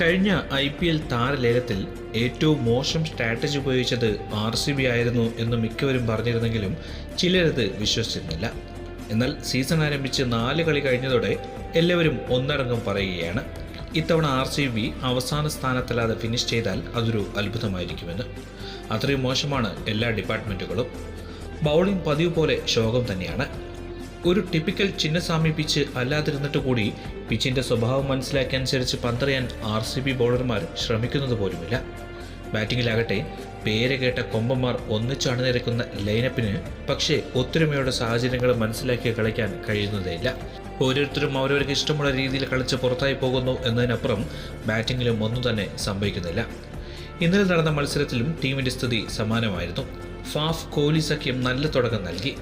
കഴിഞ്ഞ I P L താരലേലത്തിൽ ഏറ്റവും മോശം സ്ട്രാറ്റജി ഉപയോഗിച്ചത് ആർ സി ബി ആയിരുന്നു എന്ന് മിക്കവരും പറഞ്ഞിരുന്നെങ്കിലും ചിലരത് വിശ്വസിച്ചിരുന്നില്ല. എന്നാൽ സീസൺ ആരംഭിച്ച് നാല് കളി കഴിഞ്ഞതോടെ എല്ലാവരും ഒന്നടങ്കം പറയുകയാണ്. ഇത്തവണ ആർ സി ബി അവസാന സ്ഥാനത്തല്ലാതെ ഫിനിഷ് ചെയ്താൽ അതൊരു അത്ഭുതമായിരിക്കുമെന്ന്. അത്രയും മോശമാണ് എല്ലാ ഡിപ്പാർട്ട്മെന്റുകളും ബൗളിംഗ് പതിവ് പോലെ ശോകം തന്നെയാണ്. ഒരു ടിപ്പിക്കൽ ചിഹ്നസ്വാമി പിച്ച് അല്ലാതിരുന്നിട്ട് കൂടി പിച്ചിന്റെ സ്വഭാവം മനസ്സിലാക്കി അനുസരിച്ച് പന്തറിയാൻ ആർ സി ബി ബൗളർമാർ ശ്രമിക്കുന്നത് പോലുമില്ല. ബാറ്റിങ്ങിലാകട്ടെ പേര് കേട്ട കൊമ്പന്മാർ ഒന്നിച്ചണിനിരക്കുന്ന ലൈനപ്പിന് പക്ഷേ ഒത്തൊരുമയുടെ സാഹചര്യങ്ങൾ മനസ്സിലാക്കി കളിക്കാൻ കഴിയുന്നതേയില്ല. ഓരോരുത്തരും അവരവർക്ക് ഇഷ്ടമുള്ള രീതിയിൽ കളിച്ച് പുറത്തായി പോകുന്നു എന്നതിനപ്പുറം ബാറ്റിങ്ങിലും ഒന്നും തന്നെ സംഭവിക്കുന്നില്ല. ഇന്നലെ നടന്ന മത്സരത്തിലും ടീമിന്റെ സ്ഥിതി സമാനമായിരുന്നു. ഫാഫ് കോഹ്ലി സഖ്യം നല്ല തുടക്കം നൽകി.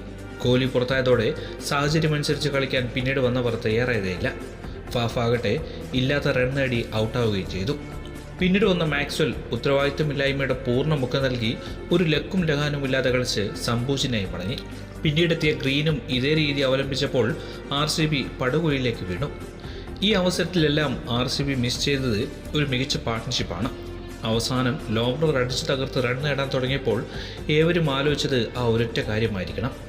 കോഹ്ലി പുറത്തായതോടെ സാഹചര്യമനുസരിച്ച് കളിക്കാൻ പിന്നീട് വന്നവർ തയ്യാറായതേയില്ല. ഫാഫാകട്ടെ ഇല്ലാത്ത റൺ നേടി ഔട്ടാവുകയും ചെയ്തു. പിന്നീട് വന്ന മാക്സ്വൽ ഉത്തരവാദിത്തമില്ലായ്മയുടെ പൂർണ മുഖം നൽകി ഒരു ലക്കും ലഹാനുമില്ലാതെ കളിച്ച് സംഭൂജിനായി മടങ്ങി. പിന്നീടെത്തിയ ഗ്രീനും ഇതേ രീതി അവലംബിച്ചപ്പോൾ ആർ സി ബി പടുകുഴിയിലേക്ക് വീണു. ഈ അവസരത്തിലെല്ലാം ആർ സി ബി മിസ് ചെയ്തത് ഒരു മികച്ച പാർട്ട്ണർഷിപ്പാണ് അവസാനം ലോബ്രർ അടിച്ചു തകർത്ത് റൺ നേടാൻ തുടങ്ങിയപ്പോൾ ഏവരും ആലോചിച്ചത് ആ ഒരൊറ്റ കാര്യമായിരിക്കണം.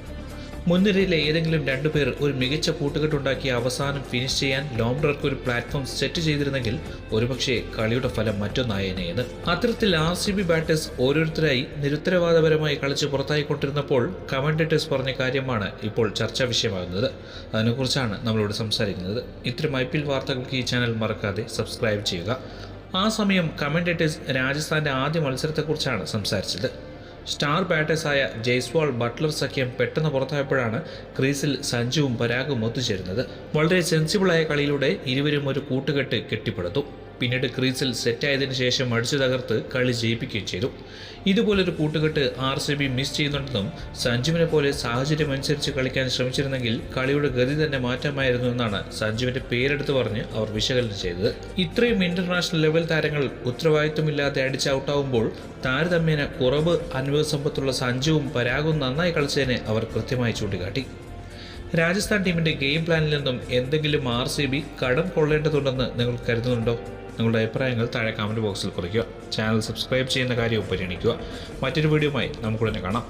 മുൻനിരയിലെ ഏതെങ്കിലും രണ്ടുപേർ ഒരു മികച്ച കൂട്ടുകെട്ടുണ്ടാക്കി അവസാനം ഫിനിഷ് ചെയ്യാൻ ലോംബ്രർക്ക് ഒരു പ്ലാറ്റ്ഫോം സെറ്റ് ചെയ്തിരുന്നെങ്കിൽ ഒരുപക്ഷെ കളിയുടെ ഫലം മറ്റൊന്നായേനെയെന്ന്. അത്തരത്തിൽ ആർ സി ബി ബാറ്റേഴ്സ് ഓരോരുത്തരായി നിരുത്തരവാദപരമായി കളിച്ച് പുറത്തായിക്കൊണ്ടിരുന്നപ്പോൾ കമൻഡേറ്റേഴ്സ് പറഞ്ഞ കാര്യമാണ് ഇപ്പോൾ ചർച്ചാ വിഷയമാകുന്നത്. അതിനെക്കുറിച്ചാണ് നമ്മളിവിടെ സംസാരിക്കുന്നത്. ഇത്തരം ഐ പി എൽ വാർത്തകൾക്ക് ഈ ചാനൽ മറക്കാതെ സബ്സ്ക്രൈബ് ചെയ്യുക. ആ സമയം കമൻഡേറ്റേഴ്സ് രാജസ്ഥാന്റെ ആദ്യ മത്സരത്തെക്കുറിച്ചാണ് സംസാരിച്ചത്. സ്റ്റാർ ബാറ്റേഴ്സായ ജയ്സ്വാൾ ബട്ട്ലർ സഖ്യം പെട്ടെന്ന് പുറത്തായപ്പോഴാണ് ക്രീസിൽ സഞ്ജുവും പരാഗും ഒത്തുചേരുന്നത്. വളരെ സെൻസിബിളായ കളിയിലൂടെ ഇരുവരും ഒരു കൂട്ടുകെട്ട് കെട്ടിപ്പടുത്തു. പിന്നീട് ക്രീസിൽ സെറ്റായതിനു ശേഷം അടിച്ചു തകർത്ത് കളി ജയിപ്പിക്കുകയും ചെയ്തു. ഇതുപോലൊരു കൂട്ടുകെട്ട് ആർ സി ബി മിസ് ചെയ്യുന്നുണ്ടെന്നും സഞ്ജുവിനെ പോലെ സാഹചര്യമനുസരിച്ച് കളിക്കാൻ ശ്രമിച്ചിരുന്നെങ്കിൽ കളിയുടെ ഗതി തന്നെ മാറ്റമായിരുന്നു എന്നാണ് സഞ്ജുവിന്റെ പേരെടുത്ത് പറഞ്ഞ് അവർ വിശകലനം ചെയ്തത്. ഇത്രയും ഇന്റർനാഷണൽ ലെവൽ താരങ്ങൾ ഉത്തരവാദിത്വമില്ലാതെ അടിച്ച് ഔട്ടാവുമ്പോൾ താരതമ്യേന കുറവ് അനുഭവ സമ്പത്തുള്ള സഞ്ജുവും പരാഗും നന്നായി കളിച്ചതിനെ അവർ കൃത്യമായി ചൂണ്ടിക്കാട്ടി. രാജസ്ഥാൻ ടീമിന്റെ ഗെയിം പ്ലാനിൽ നിന്നും എന്തെങ്കിലും ആർ സി ബി കടം കൊള്ളേണ്ടതുണ്ടെന്ന് നിങ്ങൾ കരുതുന്നുണ്ടോ? നിങ്ങളുടെ അഭിപ്രായങ്ങൾ താഴെ കമന്റ് ബോക്സിൽ കുറിക്കുക. ചാനൽ സബ്സ്ക്രൈബ് ചെയ്യുന്ന കാര്യവും പരിഗണിക്കുക മറ്റൊരു വീഡിയോയുമായി നമുക്കുടനെ കാണാം.